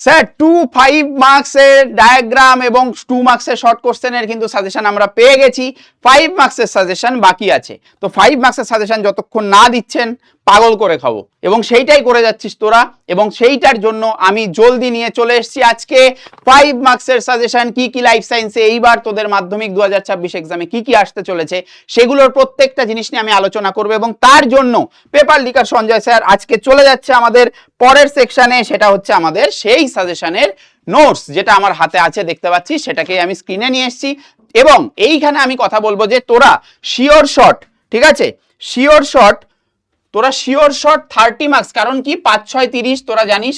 Sir two five মার্কসের diagram এবং two মার্কসের শর্ট কোশ্চেনের কিন্তু সাজেশন আমরা পেয়ে গেছি। ফাইভ মার্কসের সাজেশন বাকি আছে। তো ফাইভ মার্কসের সাজেশন যতক্ষণ না দিচ্ছেন, পাগল করে খাব। এবং সেইটাই করে যাচ্ছিস তোরা। এবং সেইটার জন্য আমি জলদি নিয়ে চলে এসেছি আজকে। ফাইভ মার্কসের সাজেশন কি কি লাইফ সায়েন্সে এইবার তোদের মাধ্যমিক দু হাজার ছাব্বিশ এক্সামে কি কি আসতে চলেছে, সেগুলোর প্রত্যেকটা জিনিস নিয়ে আমি আলোচনা করব। এবং তার জন্য পেপার লিকার সঞ্জয় স্যার আজকে চলে যাচ্ছে আমাদের পরের সেকশানে সেটা হচ্ছে আমাদের সেই সাজেশনের নোটস যেটা আমার হাতে আছে, দেখতে পাচ্ছি সেটাকে আমি স্ক্রিনে নিয়ে এসেছি। এবং এইখানে আমি কথা বলব যে তোরা শিওর শট ঠিক আছে? শিওর শট তোরা শিওর শট থার্টি মার্কস কারণ কি? পাঁচ, ছয়, তিরিশ, তোরা জানিস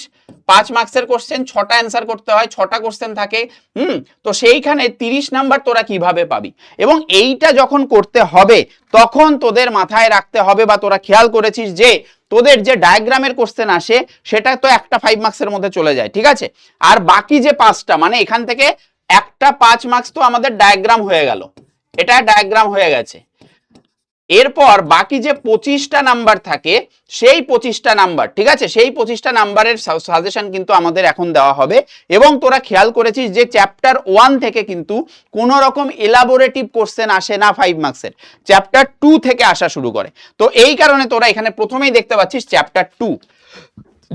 পাঁচ মার্কসের কোশ্চেন ছটা অ্যান্সার করতে হয়, ছটা কোশ্চেন থাকে, হুম? তো সেইখানে তিরিশ নাম্বার তোরা কীভাবে পাবি? এবং এইটা যখন করতে হবে, তখন তোদের মাথায় রাখতে হবে বা তোরা খেয়াল করেছিস যে, তোদের যে ডায়াগ্রামের কোশ্চেন আসে, সেটা তো একটা ফাইভ মার্কসের মধ্যে চলে যায়, ঠিক আছে? আর বাকি যে পাঁচটা মানে এখান থেকে একটা পাঁচ মার্কস তো আমাদের ডায়াগ্রাম হয়ে গেল। এটা ডায়াগ্রাম হয়ে গেছে। এরপর বাকি যে পঁচিশটা নাম্বার থাকে, সেই পঁচিশটা নাম্বার, ঠিক আছে? সেই পঁচিশটা নাম্বারের সাজেশন কিন্তু আমাদের এখন দেওয়া হবে। এবং তোরা খেয়াল করেছিস যে চ্যাপ্টার ওয়ান থেকে কিন্তু কোনো রকম এলাবোরেটিভ কোশ্চেন আসে না ফাইভ মার্কসের চ্যাপ্টার টু থেকে আসা শুরু করে। তো এই কারণে তোরা এখানে প্রথমেই দেখতে পাচ্ছিস চ্যাপ্টার টু।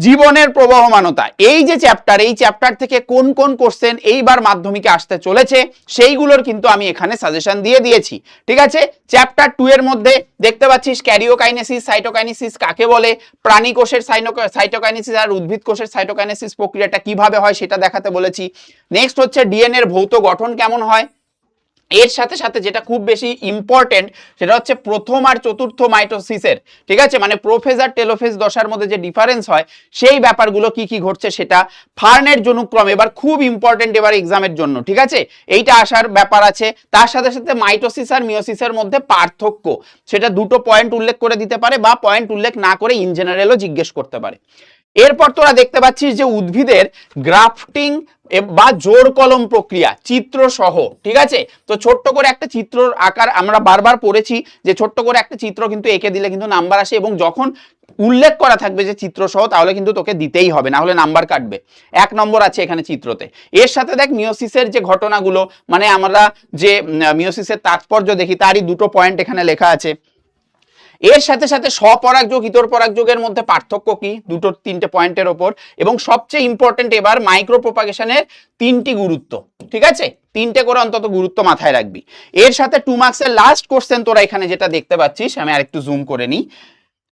জীবনের প্রবহমানতা। এই যে চ্যাপ্টার এই চ্যাপ্টার থেকে কোন কোন কোশ্চেন এইবার মাধ্যমিকে আসতে চলেছে, সেইগুলোর কিন্তু আমি এখানে সাজেশন দিয়ে দিয়েছি। ঠিক আছে? চ্যাপ্টার টু এর মধ্যে দেখতে পাচ্ছিস ক্যারিওকাইনেসিস সাইটোকাইনেসিস কাকে বলে? প্রাণী কোষের সাইটোকাইনেসিস আর উদ্ভিদ কোষের সাইটোকাইনেসিস প্রক্রিয়াটা কীভাবে হয় সেটা দেখাতে বলেছি। নেক্সট হচ্ছে ডিএনএর ভৌত গঠন কেমন হয়? এর সাথে সাথে যেটা খুব বেশি ইম্পর্টেন্ট সেটা হচ্ছে প্রথম আর চতুর্থ মাইটোসিসের, ঠিক আছে? মানে প্রোফেজ আর টেলোফেজ দশার মধ্যে যে ডিফারেন্স হয়, সেই ব্যাপারগুলো কি কি ঘটছে সেটা ফার্নের জনুক্রম, এবার খুব ইম্পর্টেন্ট এবার এক্সামের জন্য, ঠিক আছে? এইটা আসার ব্যাপার আছে। তার সাথে সাথে মাইটোসিস আর মিওসিসের মধ্যে পার্থক্য, সেটা দুটো পয়েন্ট উল্লেখ করে দিতে পারে বা পয়েন্ট উল্লেখ না করে ইন জেনারেলও জিজ্ঞেস করতে পারে। এরপর তোরা দেখতে পাচ্ছিস যে উদ্ভিদের গ্রাফটিং বা জোর কলম প্রক্রিয়া, চিত্র সহ, ঠিক আছে? তো ছোট্ট করে একটা চিত্র আকার আমরা বারবার পড়েছি যে ছোট্ট করে একটা চিত্র কিন্তু এঁকে দিলে কিন্তু নাম্বার আসে এবং যখন উল্লেখ করা থাকবে যে চিত্র সহ, তাহলে কিন্তু তোকে দিতেই হবে না হলে নাম্বার কাটবে। এক নম্বর আছে এখানে চিত্রতে। এর সাথে দেখ মিওসিসের যে ঘটনাগুলো মানে আমরা যে মিওসিসের তাৎপর্য দেখি, তারই দুটো পয়েন্ট এখানে লেখা আছে। এর সাথে সাথে স্বপরাগযোগ ইতর পরাগযোগের মধ্যে পার্থক্য কি? দুটো তিনটে পয়েন্টের ওপর। এবং সবচেয়ে ইম্পর্টেন্ট এবার মাইক্রো প্রোপাগেশনের তিনটি গুরুত্ব। ঠিক আছে? তিনটে করে অন্তত গুরুত্ব মাথায় রাখবি। এর সাথে টু মার্কসের লাস্ট কোশ্চেন তোরা এখানে যেটা দেখতে পাচ্ছিস, আমি আরেকটু জুম করে নিই।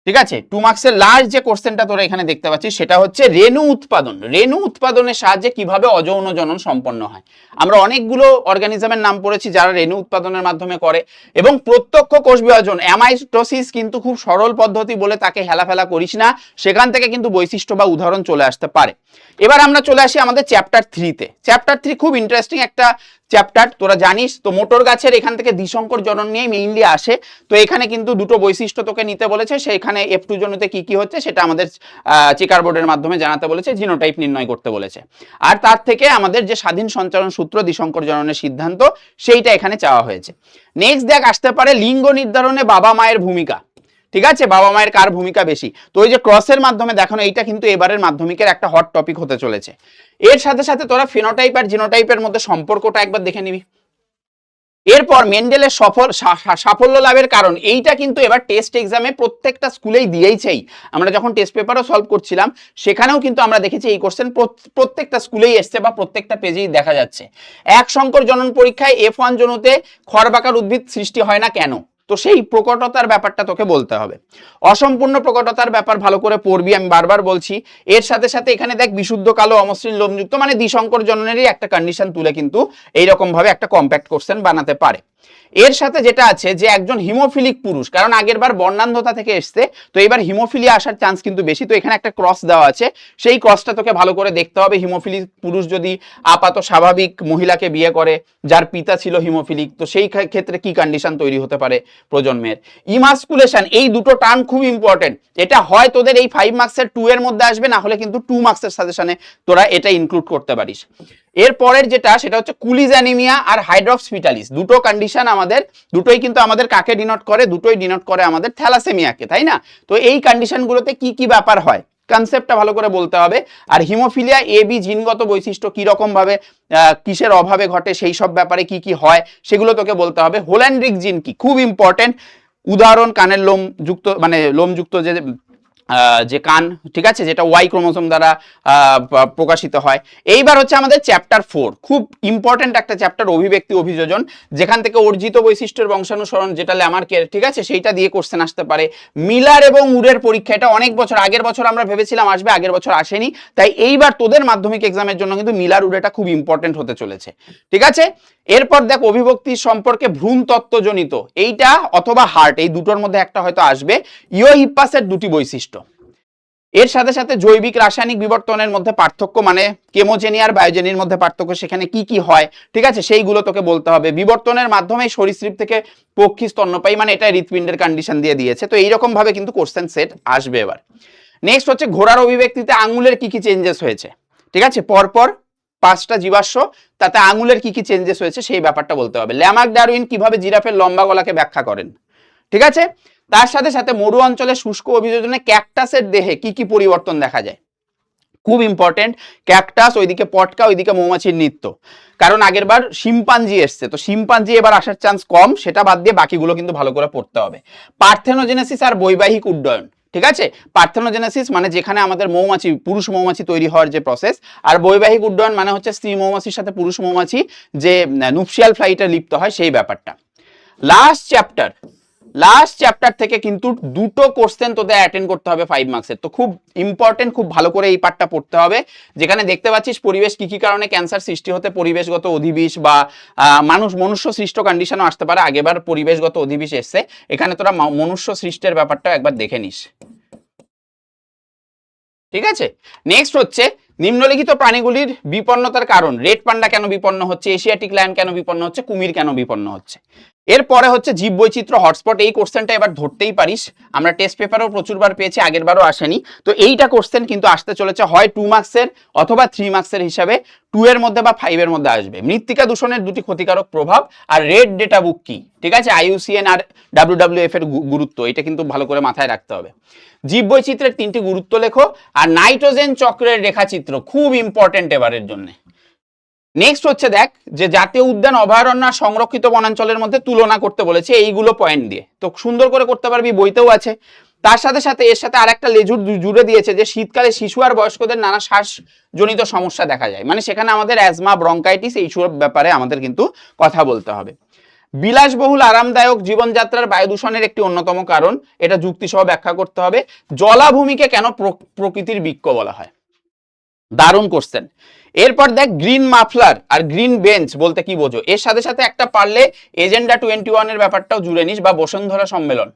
ঠিক আছে? টু মার্কসের লাস্ট যে কোশ্চেনটা তোরা এখানে দেখতে পাচ্ছিস সেটা হচ্ছে রেণু উৎপাদন। রেণু উৎপাদনের সাহায্যে কীভাবে অযৌন জনন সম্পন্ন হয়? আমরা অনেকগুলো অর্গানিজমের নাম পড়েছি যারা রেণু উৎপাদনের মাধ্যমে করে এবং প্রত্যক্ষ কোষ বিভাজন অ্যামাইটোসিস কিন্তু খুব সরল পদ্ধতি বলে তাকে হেলাফেলা করিস না, সেখান থেকে কিন্তু বৈশিষ্ট্য বা উদাহরণ চলে আসতে পারে। এবার আমরা চলে আসি আমাদের চ্যাপ্টার থ্রিতে চ্যাপ্টার থ্রি খুব ইন্টারেস্টিং একটা চ্যাপ্টার তোরা জানিস, তো মোটর গাছের এখান থেকে দ্বিসংকর জনন নিয়ে মেইনলি আসে। তো এখানে কিন্তু দুটো বৈশিষ্ট্য তোকে নিতে বলেছে, সেখানে এফ টু জনুতে কি কি হচ্ছে সেটা আমাদের চিকার বোর্ডের মাধ্যমে জানাতে বলেছে জিনোটাইপ নির্ণয় করতে বলেছে। আর তার থেকে আমাদের যে স্বাধীন সঞ্চালন সূত্র দ্বিসংকর জননের সিদ্ধান্ত, সেইটা এখানে চাওয়া হয়েছে। নেক্সট দেখ, আসতে পারে লিঙ্গ নির্ধারণে বাবা মায়ের ভূমিকা। ঠিক আছে? বাবা মায়ের কার ভূমিকা বেশি? তো ওই যে ক্রসের মাধ্যমে দেখানো এইটা কিন্তু এবারের মাধ্যমিকের একটা হট টপিক হতে চলেছে। এর সাথে সাথে তোরা ফিনোটাইপ আর জিনোটাইপের মধ্যে সম্পর্কটা একবার দেখে নিবি। এরপর মেন্ডেলের সফল সাফল্য লাভের কারণ, এইটা কিন্তু এবার টেস্ট এক্সামে প্রত্যেকটা স্কুলেই দিয়েইছেই। আমরা যখন টেস্ট পেপারও সলভ করছিলাম, সেখানেও কিন্তু আমরা দেখেছি এই কোশ্চেন প্রত্যেকটা স্কুলেই এসছে বা প্রত্যেকটা পেজেই দেখা যাচ্ছে। এক সংকর জনন পরীক্ষায় এফ ওয়ান জনুতে খড়বাকার উদ্ভিদ সৃষ্টি হয় না কেন? তো সেই প্রকটতার ব্যাপারটা তোকে বলতে হবে। অসম্পূর্ণ প্রকটতার ব্যাপার ভালো করে পড়বি, আমি বারবার বলছি। এর সাথে সাথে এখানে দেখ, বিশুদ্ধ, কালো, অমসৃণ, লোমযুক্ত মানে দ্বিশঙ্কর জননেরই একটা কন্ডিশন তুলে কিন্তু এইরকম ভাবে একটা কম্প্যাক্ট কোশ্চেন বানাতে পারে। এর সাথে যেটা আছে যে একজন হিমোফিলিক পুরুষ, কারণ আগের বার বর্ণান্ধতা থেকে এসছে, তো এবার হিমোফিলিয়া আসার চান্স কিন্তু বেশি, তো এখানে একটা ক্রস দেওয়া আছে। সেই ক্রসটা তোকে ভালো করে দেখতে হবে, হিমোফিলিক পুরুষ যদি আপাত স্বাভাবিক মহিলাকে বিয়ে করে, যার পিতা ছিল হিমোফিলিক, তো সেই ক্ষেত্রে কি কন্ডিশন তৈরি হতে পারে প্রজন্মের? ইমাস্কুলেশন এই দুটো টার্ম খুব ইম্পর্টেন্ট এটা হয় তোদের এই ফাইভ মার্কসের টু এর মধ্যে আসবে, না হলে কিন্তু টু মার্কসের সাজেশনে তোরা এটা ইনক্লুড করতে পারিস। এর পরের যেটা সেটা হচ্ছে কুলিজ অ্যানিমিয়া আর হাইড্রক্সপিটালিস দুটো কন্ডিশন আমাদের দুটোই কিন্তু আমাদের কাকে ডিনোট করে? দুটোই ডিনোট করে আমাদের থ্যালাসেমিয়াকে তাই না? তো এই কন্ডিশনগুলোতে কি কি ব্যাপার হয়? কনসেপ্টটা ভালো করে বলতে হবে। আর হিমোফিলিয়া এ বি জিনগত বৈশিষ্ট্য কি রকম ভাবে আহ, কিসের অভাবে ঘটে সেই সব ব্যাপারে কি কি হয় সেগুলো তোকে বলতে হবে। হোল্যান্ড্রিক জিন কি? খুব ইম্পর্টেন্ট উদাহরণ কানের লোম যুক্ত মানে লোমযুক্ত যে যে কান, ঠিক আছে, যেটা ওয়াই ক্রোমোসোম দ্বারা প্রকাশিত হয়। এইবার হচ্ছে আমাদের চ্যাপ্টার ফোর। খুব ইম্পর্টেন্ট একটা চ্যাপ্টার, অভিব্যক্তি, অভিযোজন। যেখান থেকে অর্জিত বৈশিষ্ট্যের বংশানুসরণ, যেটা ল্যামার্কের ঠিক আছে, সেইটা দিয়ে কোশ্চেন আসতে পারে। মিলার এবং উডের পরীক্ষা, এটা অনেক বছর, আগের বছর আমরা ভেবেছিলাম আসবে, আগের বছর আসেনি। তাই এইবার তোদের মাধ্যমিক এক্সামের জন্য কিন্তু মিলার উডেটা খুব ইম্পর্টেন্ট হতে চলেছে। ঠিক আছে? এরপর দেখ অভিভক্তি সম্পর্কে ভ্রূণ তত্ত্বজনিত এইটা অথবা হার্ট এই দুটোর মধ্যে একটা হয়তো আসবে। ইও হিপ্পাসের দুটি বৈশিষ্ট্য। এর সাথে সাথে জৈবিক রাসায়নিক বিবর্তনের মধ্যে পার্থক্য মানে কেমোজেনি আর বায়োজেনির মধ্যে পার্থক্য সেখানে কি কি হয়, ঠিক আছে? সেইগুলো তোকে বলতে হবে। বিবর্তনের মাধ্যমে সরীসৃপ থেকে পক্ষী স্তন্যপায়ী মানে এটা হৃৎপিণ্ডের কন্ডিশন দিয়ে দিয়েছে। তো এইরকম ভাবে কিন্তু কোশ্চেন সেট আসবে এবার। নেক্সট হচ্ছে ঘোড়ার অভিব্যক্তিতে আঙুলের কি কি চেঞ্জেস হয়েছে, ঠিক আছে? পরপর পাঁচটা জীবাশ্ম, তাতে আঙুলের কি কি চেঞ্জেস হয়েছে সেই ব্যাপারটা বলতে হবে। ল্যামার্ক ডারউইন কীভাবে জিরাফের লম্বা গলাকে ব্যাখ্যা করেন? ঠিক আছে? তার সাথে সাথে মরু অঞ্চলে শুষ্ক অভিযোজনে ক্যাকটাসের দেহে কি কি পরিবর্তন দেখা যায়? খুব ইম্পর্টেন্ট ক্যাকটাস ওইদিকে পটকা, ওইদিকে মৌমাছির নৃত্য। কারণ আগের বার শিম্পাঞ্জি এসছে, তো শিম্পাঞ্জি এবার আসার চান্স কম, সেটা বাদ দিয়ে বাকিগুলো কিন্তু ভালো করে পড়তে হবে। পার্থেনোজেনেসিস আর বৈবাহিক উড্ডয়ন। ঠিক আছে? পার্থেনোজেনেসিস মানে যেখানে আমাদের মৌমাছি, পুরুষ মৌমাছি তৈরি হওয়ার যে প্রসেস আর বৈবাহিক উড্ডয়ন মানে হচ্ছে স্ত্রী মৌমাছির সাথে পুরুষ মৌমাছি যে নুপসিয়াল ফ্লাইটে লিপ্ত হয় সেই ব্যাপারটা। লাস্ট চ্যাপ্টার লাস্ট চ্যাপ্টার থেকে কিন্তু দুটো কোশ্চেন তোদের অ্যাটেন্ড করতে হবে ফাইভ মার্কসের তো খুব ইম্পর্টেন্ট খুব ভালো করে এই পার্টটা পড়তে হবে। যেখানে দেখতে পাচ্ছিস পরিবেশ কি কি কারণে ক্যান্সার সৃষ্টি হতে, পরিবেশগত অধিবিষ বা মানুষ, মনুষ্য সৃষ্ট কন্ডিশনও আসতে পারে, আগেবার পরিবেশগত অধিবিষ এসছে। এখানে তোরা মনুষ্য সৃষ্টের ব্যাপারটা একবার দেখে নিস। ঠিক আছে? নেক্সট হচ্ছে, নিম্নলিখিত প্রাণীগুলির বিপন্নতার কারণ। রেড পান্ডা কেন বিপন্ন হচ্ছে? এশিয়াটিক লায়ন কেন বিপন্ন হচ্ছে? কুমির কেন বিপন্ন হচ্ছে? এরপরে হচ্ছে জীব বৈচিত্র্য হটস্পট এই কোশ্চেনটা এবার ধরতেই পারিস। আমরা টেস্ট পেপারও প্রচুরবার পেয়েছি আগের বারও আসেনি। তো এইটা কোশ্চেন কিন্তু আসতে চলেছে, হয় টু মার্কসের অথবা থ্রি মার্কসের হিসাবে। টু এর মধ্যে বা ফাইভের মধ্যে আসবে। মৃত্তিকা দূষণের দুটি ক্ষতিকারক প্রভাব আর রেড ডেটা বুক কি? ঠিক আছে? আইইউসিএন আর ডাব্লিউডাব্লিউএফ এর গুরুত্ব, এটা কিন্তু ভালো করে মাথায় রাখতে হবে। জীব বৈচিত্র্যের তিনটি গুরুত্ব লেখো, আর নাইট্রোজেন চক্রের রেখাচিত্র, খুব ইম্পর্টেন্ট এবারের জন্য। নেক্সট হচ্ছে দেখ, যে জাতীয় উদ্যান অভয়ারণ্য সংরক্ষিত বনাঞ্চলের মধ্যে তুলনা করতে বলেছে এইগুলো পয়েন্ট দিয়ে। তো সুন্দর করে করতে পারবি, বইতেও আছে। তার সাথে সাথে এর সাথে আরেকটা লেজুর জুড়ে দিয়েছে যে শীতকালে শিশু আর বয়স্কদের নানা শ্বাসজনিত সমস্যা দেখা যায়। মানে সেখানে আমাদের অ্যাজমা ব্রঙ্কাইটিস এই সব ব্যাপারে আমাদের কিন্তু কথা বলতে হবে। বিলাসবহুল, আরামদায়ক জীবনযাত্রার বায়ু দূষণের একটি অন্যতম কারণ। এটা যুক্তিসহ ব্যাখ্যা করতে হবে। জলাভূমিকে কেন প্র- প্রকৃতির বৃক্ষ বলা হয়? দারুণ কোশ্চেন এরপর দেখ গ্রিন মাফলার আর গ্রিন বেঞ্চ বলতে কি বোঝো? এর সাথে সাথে একটা পারলে এজেন্ডা টোয়েন্টি ওয়ানের ব্যাপারটাও জুড়ে নিস বা বসুন্ধরা সম্মেলন।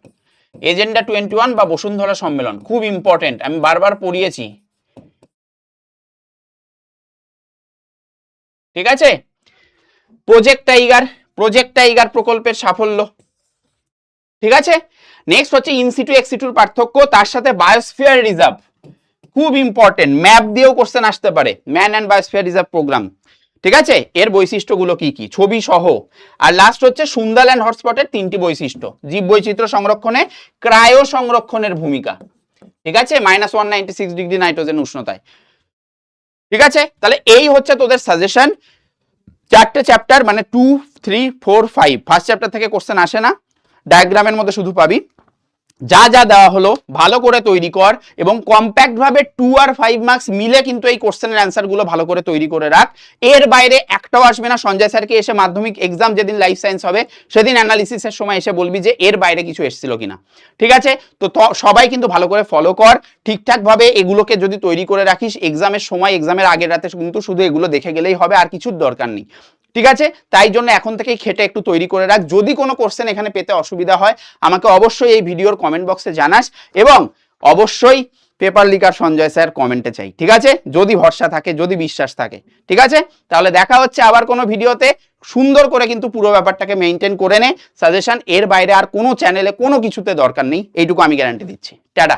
এজেন্ডা টোয়েন্টি ওয়ান বা বসুন্ধরা সম্মেলন, খুব ইম্পর্টেন্ট আমি বারবার পড়িয়েছি। ঠিক আছে? প্রজেক্ট টাইগার প্রজেক্ট টাইগার প্রকল্পের সাফল্য। ঠিক আছে? নেক্সট হচ্ছে ইনসিটু এক্সিটুর পার্থক্য, তার সাথে বায়োস্ফিয়ার রিজার্ভ খুব ইম্পর্টেন্ট ম্যাপ দিয়েও কোশ্চেন আসতে পারে। Man and biosphere reserve programme ঠিক আছে? এর বৈশিষ্ট্যগুলো কি কি? ছবি সহ। আর লাস্ট হচ্ছে সুন্দরল্যান্ড হটস্পটের তিনটি বৈশিষ্ট্য। জীব বৈচিত্র্য সংরক্ষণে, ক্রায়ো সংরক্ষণের ভূমিকা। ঠিক আছে? Minus one ninety six degree nitrogen উষ্ণতায়। ঠিক আছে? তাহলে এই হচ্ছে তোদের সাজেশন চারটে চ্যাপ্টার মানে two three four five first chapter থেকে কোশ্চেন আসে না। ডায়াগ্রামের মধ্যে শুধু পাবি। যা যা দেওয়া হলো, ভালো করে তৈরি কর এবং কম্প্যাক্ট ভাবে টু আর ফাইভ মার্কস মিলে কিন্তু এই কোশ্চেনের অ্যান্সারগুলো ভালো করে তৈরি করে রাখ। এর বাইরে একটাও আসবে না। সঞ্জয় স্যারকে এসে মাধ্যমিক এক্সাম যেদিন লাইফ সায়েন্স হবে, সেদিন অ্যানালিসিসের সময় এসে বলবি যে এর বাইরে কিছু এসেছিল কিনা। ঠিক আছে? তো সবাই কিন্তু ভালো করে ফলো কর। ঠিকঠাক ভাবে এগুলোকে যদি তৈরি করে রাখিস এক্সামের সময় এক্সামের আগের রাতে কিন্তু শুধু এগুলো দেখে গেলেই হবে, আর কিছুর দরকার নেই। ঠিক আছে? তাই জন্য এখন থেকেই খেটে একটু তৈরি করে রাখ। যদি কোনো কোশ্চেন এখানে পেতে অসুবিধা হয়, আমাকে অবশ্যই এই ভিডিওর কমেন্ট বক্সে জানাস এবং অবশ্যই পেপার লিকার সঞ্জয় স্যার কমেন্টে চাই, ঠিক আছে? যদি ভরসা থাকে, যদি বিশ্বাস থাকে, ঠিক আছে? তাহলে দেখা হচ্ছে আবার কোনো ভিডিওতে সুন্দর করে কিন্তু পুরো ব্যাপারটাকে মেনটেন করে নে। সাজেশন এর বাইরে আর কোনো চ্যানেলে কোনো কিছুতে দরকার নেই। এইটুকু আমি গ্যারান্টি দিচ্ছি। টাটা।